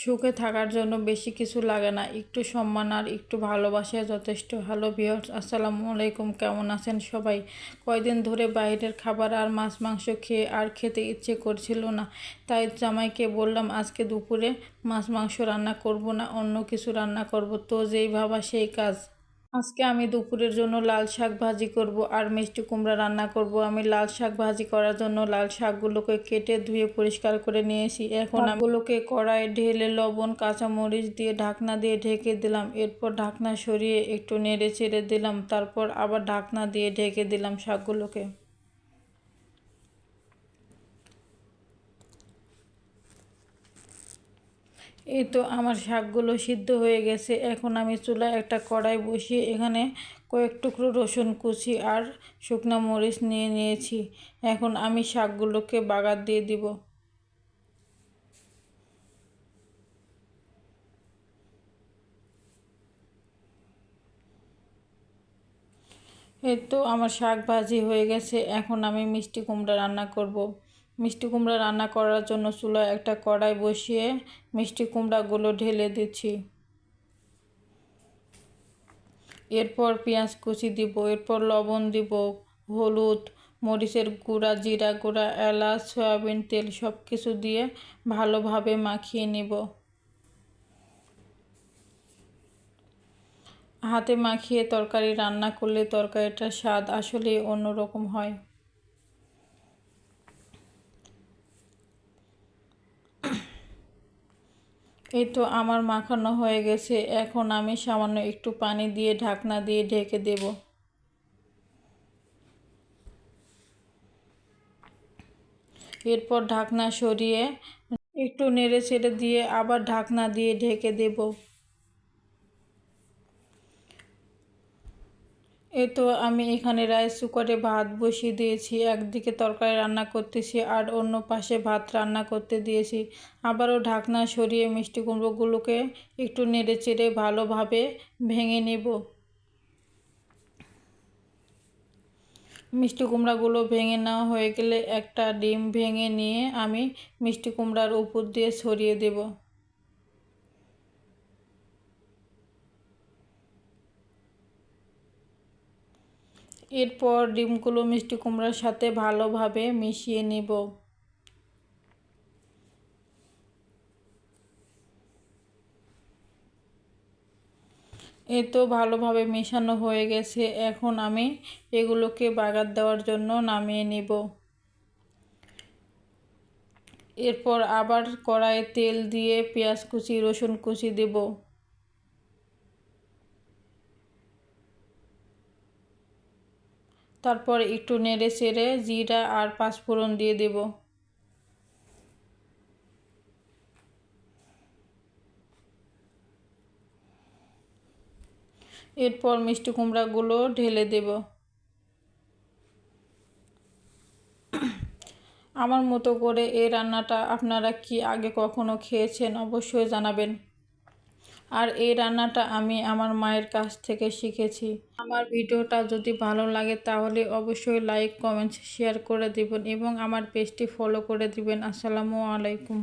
সুখে থাকার জন্য বেশি কিছু লাগে না। একটু সম্মান আর একটু ভালোবাসা যথেষ্ট। ভালো ভিউয়ার্স, আসসালামু আলাইকুম। কেমন আছেন সবাই? কয়দিন ধরে বাইরের খাবার আর মাছ, মাংস খেয়ে আর খেতে ইচ্ছে করছিল না। তাই জামাইকে বললাম, আজকে দুপুরে মাছ, মাংস রান্না করব না, অন্য কিছু রান্না করব। তো যেই ভাবা সেই কাজ। আজকে আমি দুপুরের জন্য লাল শাক ভাজি করব আর মিষ্টি কুমড়া রান্না করব। আমি লাল শাক ভাজি করার জন্য লাল শাকগুলোকে কেটে ধুয়ে পরিষ্কার করে নিয়েছি। এখন আমিগুলোকে কড়াই ঢেলে লবণ, কাঁচামরিচ দিয়ে ঢাকনা দিয়ে ঢেকে দিলাম। এরপর ঢাকনা সরিয়ে একটু নেড়ে চেড়ে দিলাম। তারপর আবার ঢাকনা দিয়ে ঢেকে দিলাম শাকগুলোকে। এই তো আমার শাকগুলো সিদ্ধ হয়ে গেছে। এখন আমি চুলায় একটা কড়াই বসিয়ে এখানে কয়েক টুকরো রসুন কুচি আর শুকনো মরিচ নিয়ে নিয়েছি। এখন আমি শাকগুলোকে বাগার দিয়ে দিব। এই তো আমার শাক ভাজি হয়ে গেছে। এখন আমি মিষ্টি কুমড়া রান্না করব। মিষ্টি কুমড়া রান্না করার জন্য চুলায় একটা কড়াই বসিয়ে মিষ্টি কুমড়াগুলো ঢেলে দিচ্ছি। এরপর পেঁয়াজ কুচি দিব, এরপর লবণ দিব, হলুদ, মরিচের গুঁড়া, জিরা গুঁড়া, এলাচ, সয়াবিন, তেল সব কিছু দিয়ে ভালোভাবে মাখিয়ে নিব। হাতে মাখিয়ে তরকারি রান্না করলে তরকারিটার স্বাদ আসলে অন্যরকম হয়। এই তো আমার মাখানো হয়ে গেছে। এখন আমি সামান্য একটু পানি দিয়ে ঢাকনা দিয়ে ঢেকে দেব। এরপর ঢাকনা সরিয়ে একটু নেড়ে ছেড়ে দিয়ে আবার ঢাকনা দিয়ে ঢেকে দেবো। এ তো আমি এখানে রাইস কুকারে ভাত বসিয়ে দিয়েছি, একদিকে তরকারি রান্না করতেছি আর অন্য পাশে ভাত রান্না করতে দিয়েছি। আবারও ঢাকনা সরিয়ে মিষ্টি কুমড়োগুলোকে একটু নেড়ে চেড়ে ভালোভাবে ভেঙে নেব। মিষ্টি কুমড়াগুলো ভেঙে নেওয়া হয়ে গেলে একটা ডিম ভেঙে নিয়ে আমি মিষ্টি কুমড়ার উপর দিয়ে ছড়িয়ে দেবো। এরপর ডিমগুলো মিষ্টি কুমড়ার সাথে ভালোভাবে মিশিয়ে নিব। এ তো ভালোভাবে মেশানো হয়ে গেছে। এখন আমি এগুলোকে বাগার দেওয়ার জন্য নামিয়ে নিব। এরপর আবার কড়াইয়ে তেল দিয়ে পেঁয়াজ কুচি, রসুন কুচি দেব। তারপর একটু নেড়ে চেড়ে জিরা আর পাঁচফোড়ন দিয়ে দেব। এরপর মিষ্টি কুমড়াগুলো ঢেলে দেব। আমার মতো করে এই রান্নাটা আপনারা কি আগে কখনো খেয়েছেন অবশ্যই জানাবেন। আর এই রান্নাটা আমি আমার মায়ের কাছ থেকে শিখেছি। আমার ভিডিওটা যদি ভালো লাগে তাহলে অবশ্যই লাইক, কমেন্টস, শেয়ার করে দিবেন এবং আমার পেজটি ফলো করে দিবেন। আসসালামু আলাইকুম।